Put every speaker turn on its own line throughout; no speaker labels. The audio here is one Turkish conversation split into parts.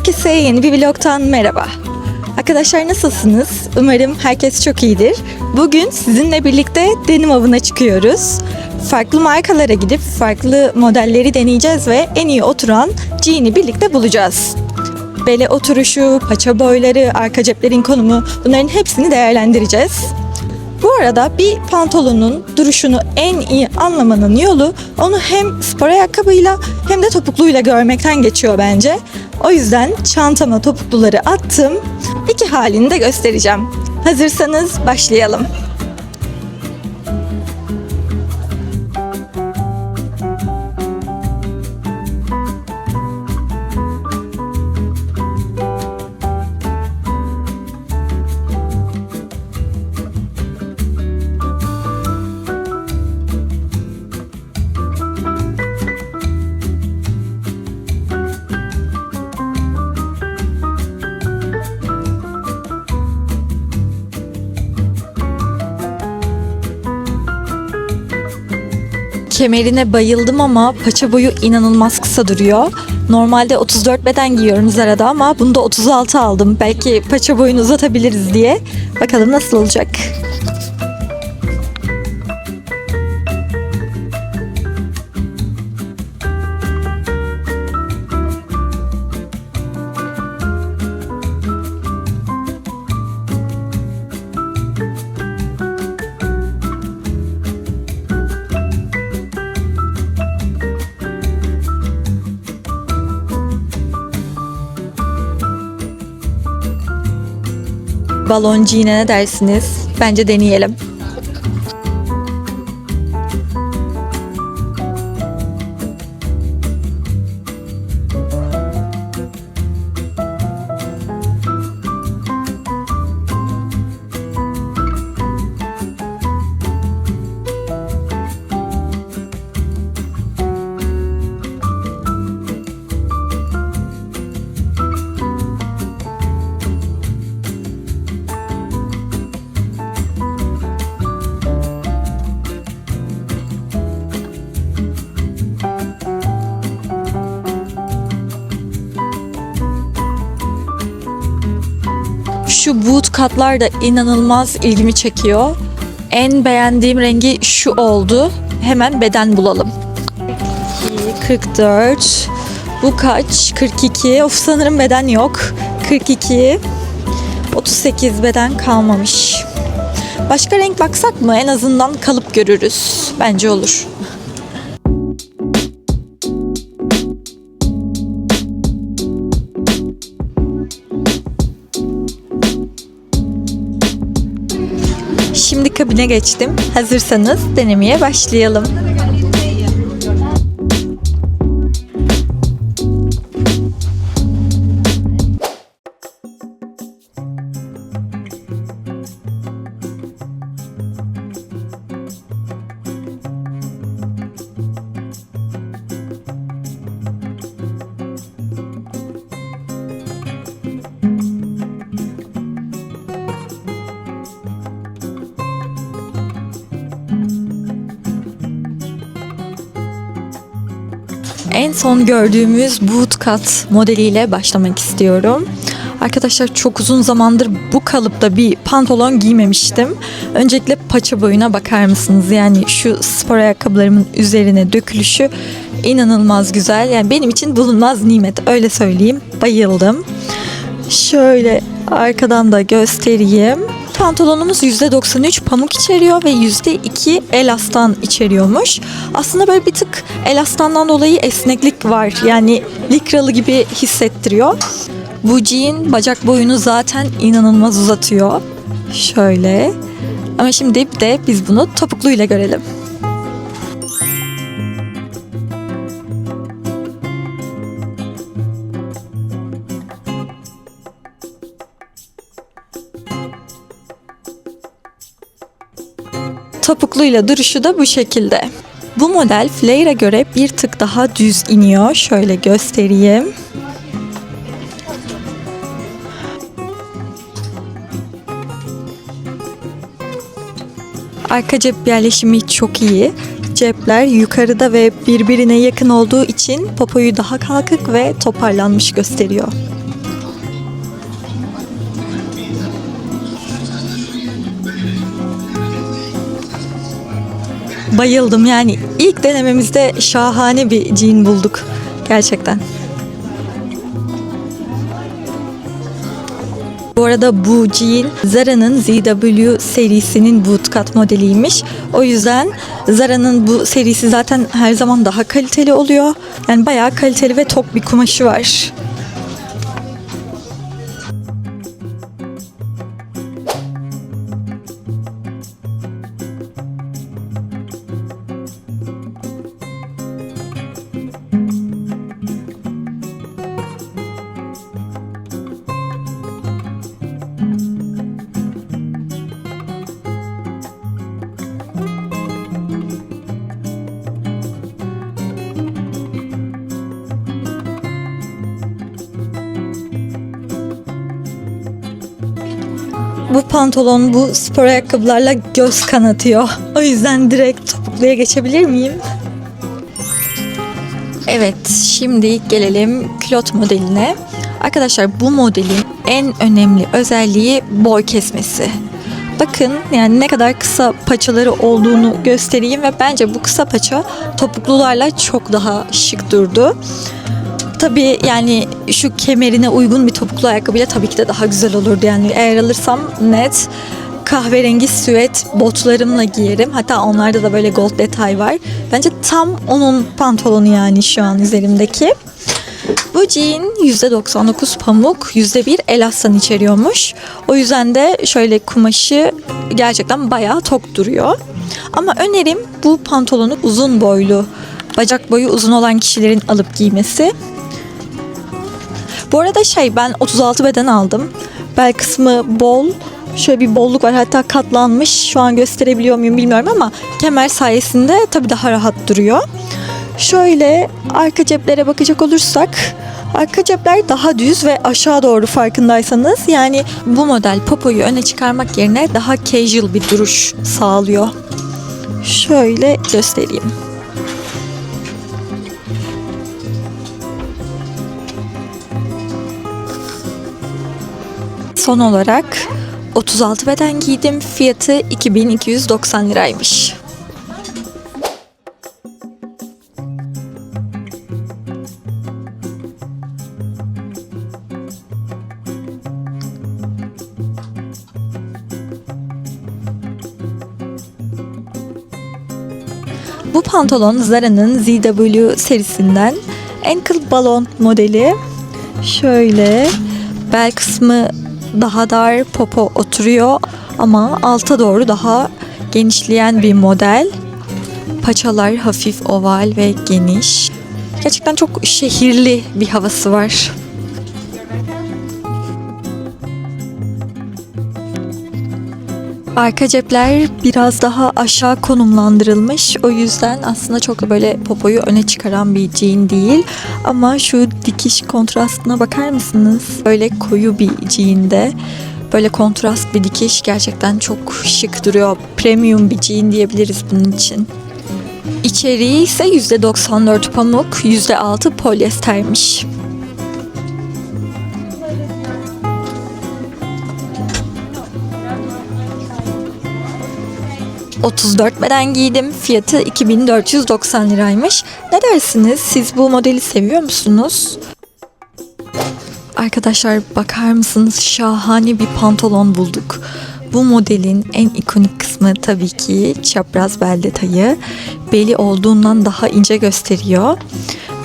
Herkese yeni bir vlogtan merhaba. Arkadaşlar nasılsınız? Umarım herkes çok iyidir. Bugün sizinle birlikte denim avına çıkıyoruz. Farklı markalara gidip farklı modelleri deneyeceğiz ve en iyi oturan jean'i birlikte bulacağız. Bele oturuşu, paça boyları, arka ceplerin konumu bunların hepsini değerlendireceğiz. Bu arada bir pantolonun duruşunu en iyi anlamanın yolu onu hem spor ayakkabıyla hem de topukluyla görmekten geçiyor bence. O yüzden çantama topukluları attım. İki halini de göstereceğim. Hazırsanız başlayalım. Kemerine bayıldım ama paça boyu inanılmaz kısa duruyor. Normalde 34 beden giyiyorum Zara'da ama bunda 36 aldım. Belki paça boyunu uzatabiliriz diye. Bakalım nasıl olacak. Balonciğine ne dersiniz? Bence deneyelim. Şu boot katlar da inanılmaz ilgimi çekiyor. En beğendiğim rengi şu oldu. Hemen beden bulalım. 44. Bu kaç? 42. Of sanırım beden yok. 42. 38 beden kalmamış. Başka renk baksak mı? En azından kalıp görürüz. Bence olur. Şimdi kabine geçtim. Hazırsanız denemeye başlayalım. En son gördüğümüz bootcut modeliyle başlamak istiyorum. Arkadaşlar çok uzun zamandır bu kalıpta bir pantolon giymemiştim. Öncelikle paça boyuna bakar mısınız? Yani şu spor ayakkabılarımın üzerine dökülüşü inanılmaz güzel. Yani benim için bulunmaz nimet öyle söyleyeyim. Bayıldım. Şöyle arkadan da göstereyim. Pantolonumuz %93 pamuk içeriyor ve %2 elastan içeriyormuş. Aslında böyle bir tık elastandan dolayı esneklik var. Yani likralı gibi hissettiriyor. Bu jean bacak boyunu zaten inanılmaz uzatıyor. Şöyle. Ama şimdi de biz bunu topukluyla görelim. Topukluyla duruşu da bu şekilde. Bu model Flair'e göre bir tık daha düz iniyor. Şöyle göstereyim. Arka cep yerleşimi çok iyi. Cepler yukarıda ve birbirine yakın olduğu için popoyu daha kalkık ve toparlanmış gösteriyor. Bayıldım. Yani ilk denememizde şahane bir jean bulduk. Gerçekten. Bu arada bu jean Zara'nın ZW serisinin bootcut modeliymiş. O yüzden Zara'nın bu serisi zaten her zaman daha kaliteli oluyor. Yani bayağı kaliteli ve tok bir kumaşı var. Bu pantolon bu spor ayakkabılarla göz kanatıyor. O yüzden direkt topukluya geçebilir miyim? Evet, şimdi gelelim külot modeline. Arkadaşlar bu modelin en önemli özelliği boy kesmesi. Bakın yani ne kadar kısa paçaları olduğunu göstereyim ve bence bu kısa paça topuklularla çok daha şık durdu. Tabii yani şu kemerine uygun bir topuklu ayakkabıyla tabii ki de daha güzel olurdu. Yani eğer alırsam net kahverengi süet botlarımla giyerim. Hatta onlarda da böyle gold detay var. Bence tam onun pantolonu yani şu an üzerimdeki. Bu jean %99 pamuk, %1 elastan içeriyormuş. O yüzden de şöyle kumaşı gerçekten bayağı tok duruyor. Ama önerim bu pantolonu uzun boylu, bacak boyu uzun olan kişilerin alıp giymesi. Bu arada şey ben 36 beden aldım. Bel kısmı bol. Şöyle bir bolluk var hatta katlanmış. Şu an gösterebiliyor muyum bilmiyorum ama kemer sayesinde tabii daha rahat duruyor. Şöyle arka ceplere bakacak olursak arka cepler daha düz ve aşağı doğru farkındaysanız yani bu model popoyu öne çıkarmak yerine daha casual bir duruş sağlıyor. Şöyle göstereyim. Son olarak 36 beden giydim. Fiyatı 2290 liraymış. Bu pantolon Zara'nın ZW serisinden ankle balon modeli. Şöyle bel kısmı daha dar, popo oturuyor ama alta doğru daha genişleyen bir model. Paçalar hafif oval ve geniş. Gerçekten çok şehirli bir havası var. Arka cepler biraz daha aşağı konumlandırılmış. O yüzden aslında çok da böyle popoyu öne çıkaran bir jean değil. Ama şu dikiş kontrastına bakar mısınız? Böyle koyu bir jean'de böyle kontrast bir dikiş gerçekten çok şık duruyor. Premium bir jean diyebiliriz bunun için. İçeriği ise %94 pamuk, %6 polyestermiş. 34 beden giydim. Fiyatı 2490 liraymış. Ne dersiniz? Siz bu modeli seviyor musunuz? Arkadaşlar bakar mısınız? Şahane bir pantolon bulduk. Bu modelin en ikonik kısmı tabii ki çapraz bel detayı. Beli olduğundan daha ince gösteriyor.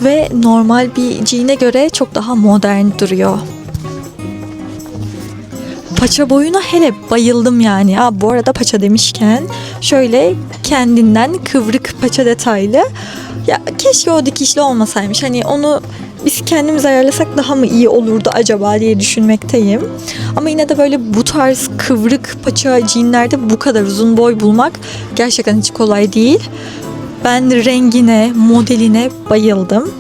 Ve normal bir jean'e göre çok daha modern duruyor paça boyuna hele bayıldım yani. Ya bu arada paça demişken şöyle kendinden kıvrık paça detaylı. Ya keşke o dikişli olmasaymış. Hani onu biz kendimiz ayarlasak daha mı iyi olurdu acaba diye düşünmekteyim. Ama yine de böyle bu tarz kıvrık paça jeanlerde bu kadar uzun boy bulmak gerçekten hiç kolay değil. Ben rengine, modeline bayıldım.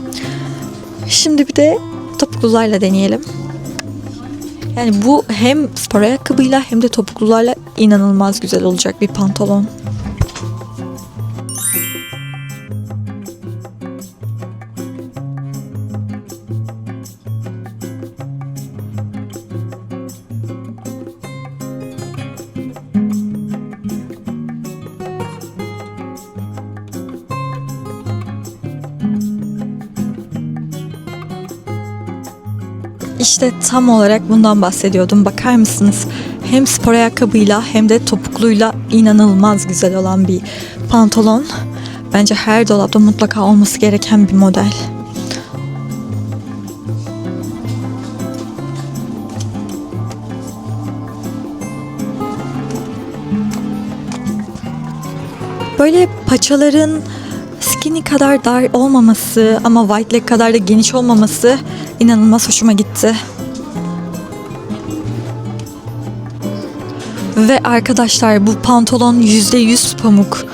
Şimdi bir de topuklularla deneyelim. Yani bu hem spor ayakkabıyla hem de topuklularla inanılmaz güzel olacak bir pantolon. İşte tam olarak bundan bahsediyordum. Bakar mısınız? Hem spor ayakkabıyla hem de topukluyla inanılmaz güzel olan bir pantolon. Bence her dolapta mutlaka olması gereken bir model. Böyle paçaların skinny kadar dar olmaması ama white leg kadar da geniş olmaması inanılmaz hoşuma gitti. Ve arkadaşlar bu pantolon %100 pamuk.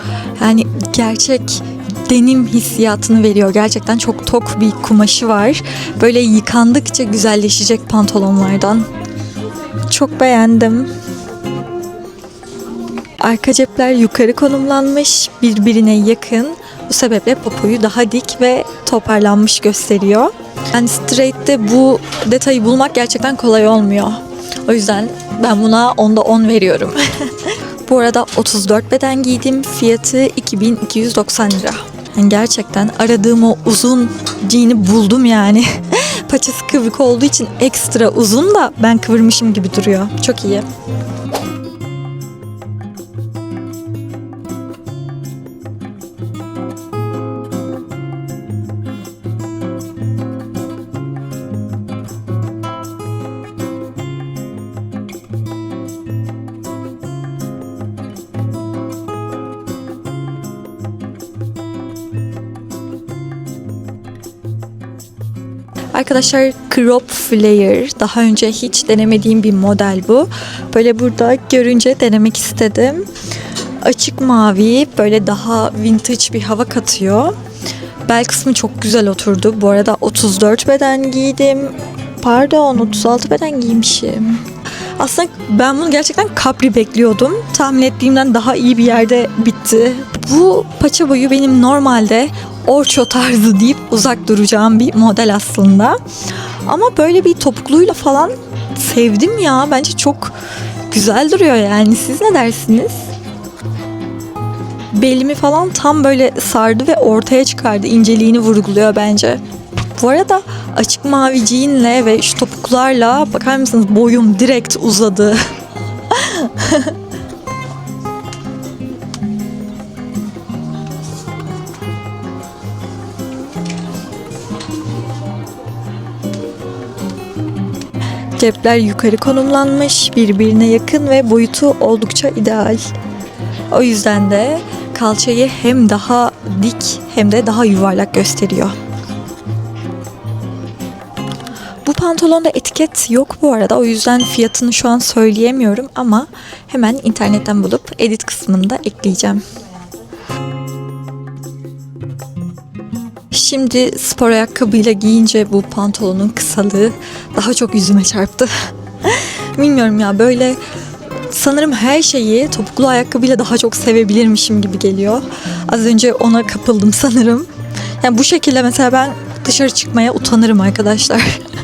Yani gerçek denim hissiyatını veriyor. Gerçekten çok tok bir kumaşı var. Böyle yıkandıkça güzelleşecek pantolonlardan. Çok beğendim. Arka cepler yukarı konumlanmış, birbirine yakın. Bu sebeple popoyu daha dik ve toparlanmış gösteriyor. Yani straight'te bu detayı bulmak gerçekten kolay olmuyor. O yüzden ben buna 10'da 10 veriyorum. bu arada 34 beden giydim. Fiyatı 2290 lira. Yani gerçekten aradığım o uzun jean'i buldum yani. Paçası kıvrık olduğu için ekstra uzun da ben kıvırmışım gibi duruyor. Çok iyi. Arkadaşlar crop flare daha önce hiç denemediğim bir model bu. Böyle burada görünce denemek istedim. Açık mavi böyle daha vintage bir hava katıyor. Bel kısmı çok güzel oturdu. Bu arada 34 beden giydim. Pardon 36 beden giymişim. Aslında ben bunu gerçekten capri bekliyordum. Tahmin ettiğimden daha iyi bir yerde bitti. Bu paça boyu benim normalde orço tarzı deyip uzak duracağım bir model aslında. Ama böyle bir topukluyla falan sevdim ya. Bence çok güzel duruyor yani. Siz ne dersiniz? Belimi falan tam böyle sardı ve ortaya çıkardı. İnceliğini vurguluyor bence. Bu arada açık mavi jeanle ve şu topuklarla bakar mısınız boyum direkt uzadı. Cepler yukarı konumlanmış, birbirine yakın ve boyutu oldukça ideal. O yüzden de kalçayı hem daha dik hem de daha yuvarlak gösteriyor. Bu pantolonda etiket yok bu arada. O yüzden fiyatını şu an söyleyemiyorum ama hemen internetten bulup edit kısmında ekleyeceğim. Şimdi spor ayakkabıyla giyince bu pantolonun kısalığı daha çok yüzüme çarptı. Bilmiyorum ya böyle sanırım her şeyi topuklu ayakkabıyla daha çok sevebilirmişim gibi geliyor. Az önce ona kapıldım sanırım. Yani bu şekilde mesela ben dışarı çıkmaya utanırım arkadaşlar.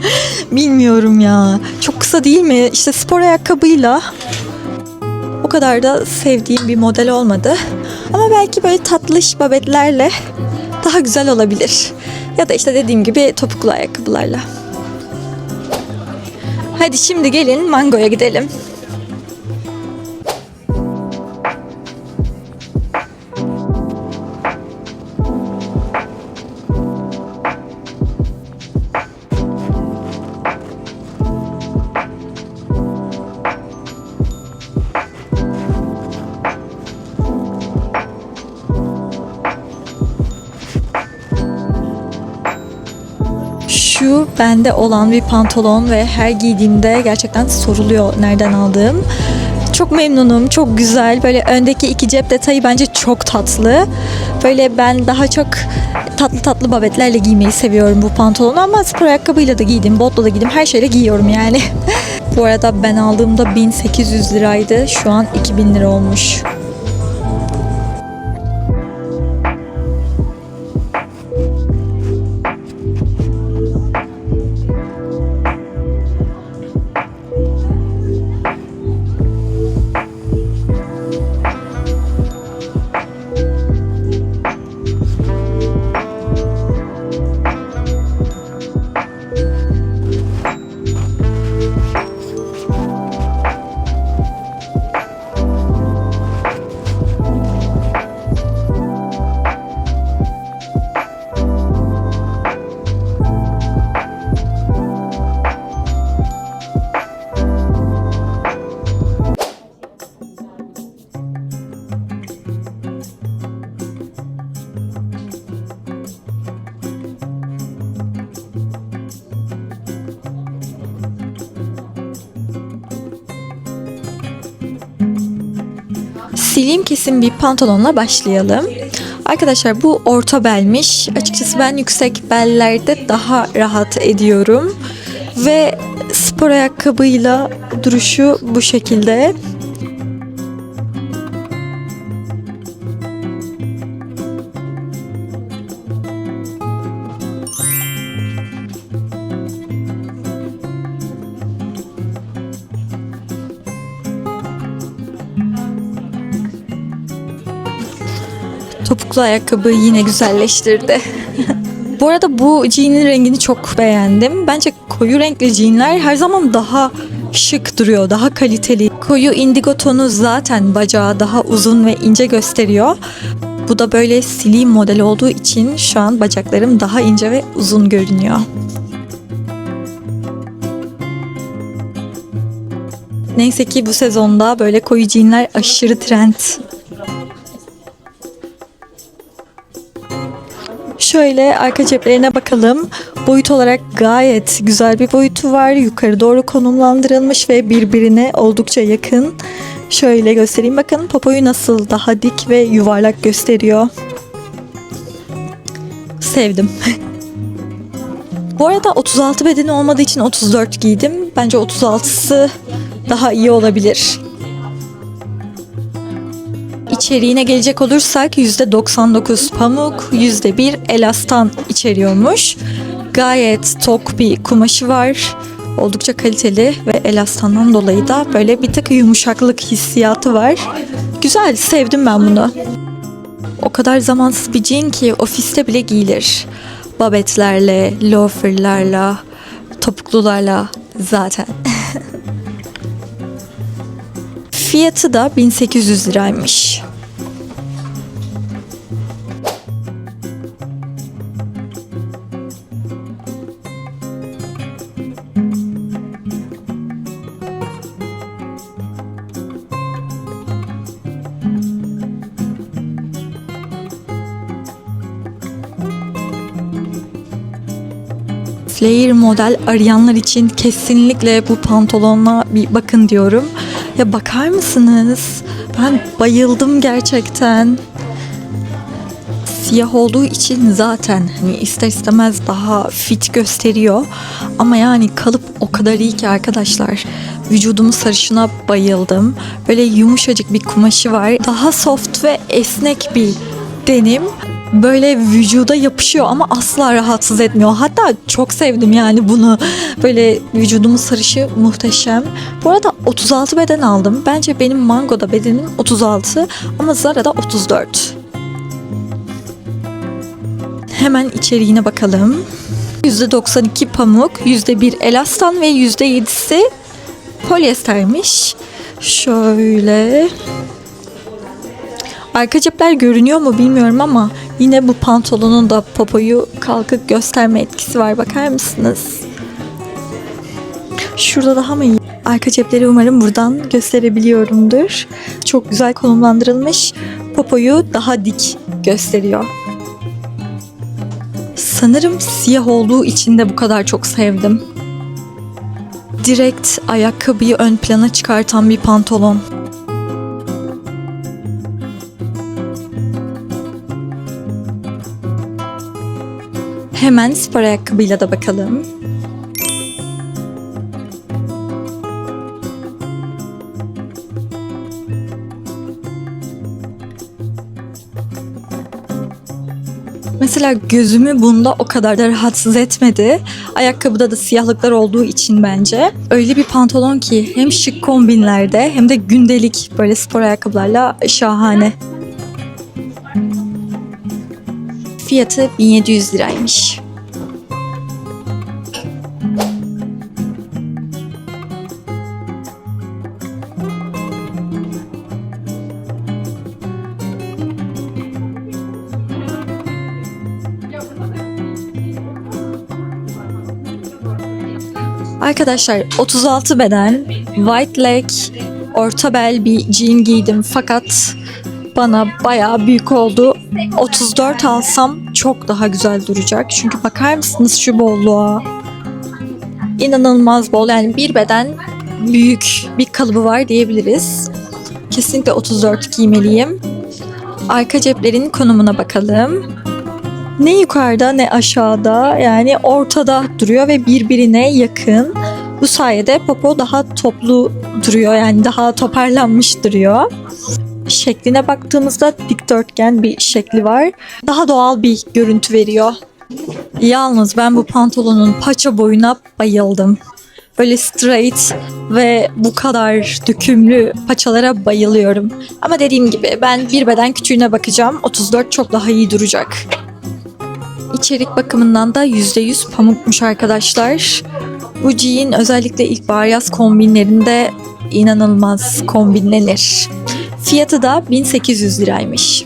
Bilmiyorum ya. Çok kısa değil mi? İşte spor ayakkabıyla o kadar da sevdiğim bir model olmadı. Ama belki böyle tatlış babetlerle daha güzel olabilir. Ya da işte dediğim gibi topuklu ayakkabılarla. Hadi şimdi gelin mangoya gidelim. Bende olan bir pantolon ve her giydiğimde gerçekten soruluyor nereden aldığım. Çok memnunum, çok güzel. Böyle öndeki iki cep detayı bence çok tatlı. Böyle ben daha çok tatlı tatlı babetlerle giymeyi seviyorum bu pantolonu ama spor ayakkabıyla da giydim, botla da giydim, her şeyle giyiyorum yani. bu arada ben aldığımda 1800 liraydı. Şu an 2000 lira olmuş. Slim kesim bir pantolonla başlayalım. Arkadaşlar bu orta belmiş. Açıkçası ben yüksek bellerde daha rahat ediyorum. Ve spor ayakkabıyla duruşu bu şekilde. Topuklu ayakkabı yine güzelleştirdi. bu arada bu jean'in rengini çok beğendim. Bence koyu renkli jeanler her zaman daha şık duruyor, daha kaliteli. Koyu indigo tonu zaten bacağı daha uzun ve ince gösteriyor. Bu da böyle slim model olduğu için şu an bacaklarım daha ince ve uzun görünüyor. Neyse ki bu sezonda böyle koyu jeanler aşırı trend. Şöyle arka ceplerine bakalım. Boyut olarak gayet güzel bir boyutu var. Yukarı doğru konumlandırılmış ve birbirine oldukça yakın. Şöyle göstereyim bakın popoyu nasıl daha dik ve yuvarlak gösteriyor. Sevdim. Bu arada 36 bedeni olmadığı için 34 giydim. Bence 36'sı daha iyi olabilir. İçeriğine gelecek olursak %99 pamuk, %1 elastan içeriyormuş. Gayet tok bir kumaşı var. Oldukça kaliteli ve elastandan dolayı da böyle bir tık yumuşaklık hissiyatı var. Güzel, sevdim ben bunu. O kadar zamansız bir jean ki ofiste bile giyilir. Babetlerle, loaferlarla, topuklularla zaten. Fiyatı da 1800 liraymış. Flare model arayanlar için kesinlikle bu pantolonla bir bakın diyorum. Ya bakar mısınız? Ben bayıldım gerçekten. Siyah olduğu için zaten hani ister istemez daha fit gösteriyor. Ama yani kalıp o kadar iyi ki arkadaşlar. Vücudumun sarışına bayıldım. Böyle yumuşacık bir kumaşı var. Daha soft ve esnek bir denim böyle vücuda yapışıyor ama asla rahatsız etmiyor. Hatta çok sevdim yani bunu. Böyle vücudumun sarışı muhteşem. Bu arada 36 beden aldım. Bence benim Mango'da bedenim 36 ama Zara'da 34. Hemen içeriğine bakalım. %92 pamuk, %1 elastan ve %7'si polyestermiş. Şöyle Arka cepler görünüyor mu bilmiyorum ama yine bu pantolonun da popoyu kalkık gösterme etkisi var. Bakar mısınız? Şurada daha mı iyi? Arka cepleri umarım buradan gösterebiliyorumdur. Çok güzel konumlandırılmış. Popoyu daha dik gösteriyor. Sanırım siyah olduğu için de bu kadar çok sevdim. Direkt ayakkabıyı ön plana çıkartan bir pantolon. Hemen spor ayakkabıyla da bakalım. Mesela gözümü bunda o kadar da rahatsız etmedi. Ayakkabıda da siyahlıklar olduğu için bence. Öyle bir pantolon ki hem şık kombinlerde hem de gündelik böyle spor ayakkabılarla şahane. Fiyatı 1700 liraymış. Arkadaşlar 36 beden, white leg, orta bel bir jean giydim fakat bana bayağı büyük oldu. 34 alsam çok daha güzel duracak. Çünkü bakar mısınız şu bolluğa? İnanılmaz bol yani bir beden büyük bir kalıbı var diyebiliriz. Kesinlikle 34 giymeliyim. Arka ceplerin konumuna bakalım. Ne yukarıda ne aşağıda yani ortada duruyor ve birbirine yakın. Bu sayede popo daha toplu duruyor yani daha toparlanmış duruyor. Şekline baktığımızda dikdörtgen bir şekli var. Daha doğal bir görüntü veriyor. Yalnız ben bu pantolonun paça boyuna bayıldım. Böyle straight ve bu kadar dökümlü paçalara bayılıyorum. Ama dediğim gibi ben bir beden küçüğüne bakacağım. 34 çok daha iyi duracak. İçerik bakımından da %100 pamukmuş arkadaşlar. Bu jean özellikle ilkbahar yaz kombinlerinde inanılmaz kombinlenir. Fiyatı da 1800 liraymış.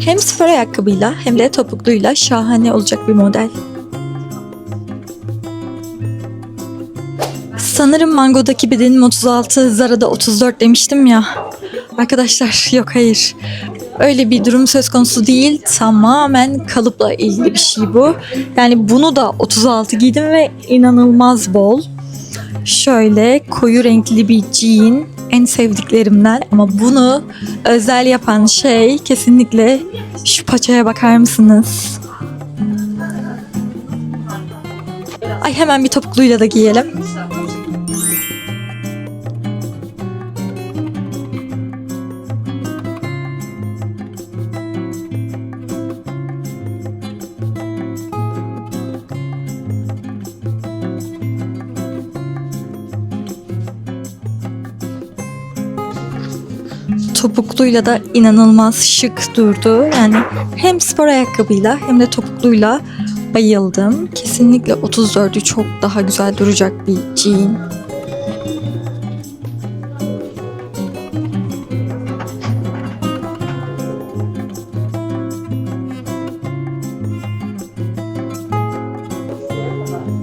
Hem spor ayakkabıyla hem de topukluyla şahane olacak bir model. Sanırım Mango'daki bedenim 36, Zara'da 34 demiştim ya. Arkadaşlar yok hayır. Öyle bir durum söz konusu değil. Tamamen kalıpla ilgili bir şey bu. Yani bunu da 36 giydim ve inanılmaz bol. Şöyle koyu renkli bir jean en sevdiklerimden ama bunu özel yapan şey kesinlikle şu paçaya bakar mısınız? Ay hemen bir topukluyla da giyelim. Topukluyla da inanılmaz şık durdu. Yani hem spor ayakkabıyla hem de topukluyla bayıldım. Kesinlikle 34'ü çok daha güzel duracak bir jean.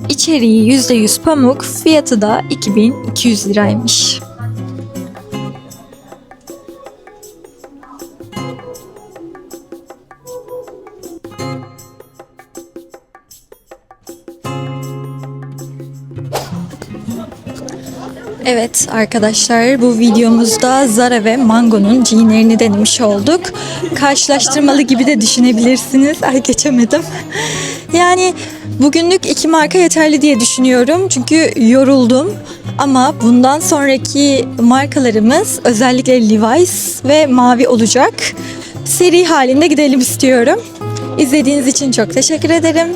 İçeriği %100 pamuk, fiyatı da 2200 liraymış. Evet arkadaşlar bu videomuzda Zara ve Mango'nun jeanlerini denemiş olduk. Karşılaştırmalı gibi de düşünebilirsiniz. Ay geçemedim. Yani bugünlük iki marka yeterli diye düşünüyorum. Çünkü yoruldum. Ama bundan sonraki markalarımız özellikle Levi's ve Mavi olacak. Seri halinde gidelim istiyorum. İzlediğiniz için çok teşekkür ederim.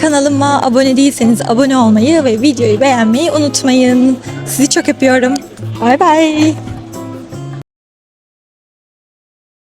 Kanalıma abone değilseniz abone olmayı ve videoyu beğenmeyi unutmayın. Sizi çok öpüyorum. Bay bay.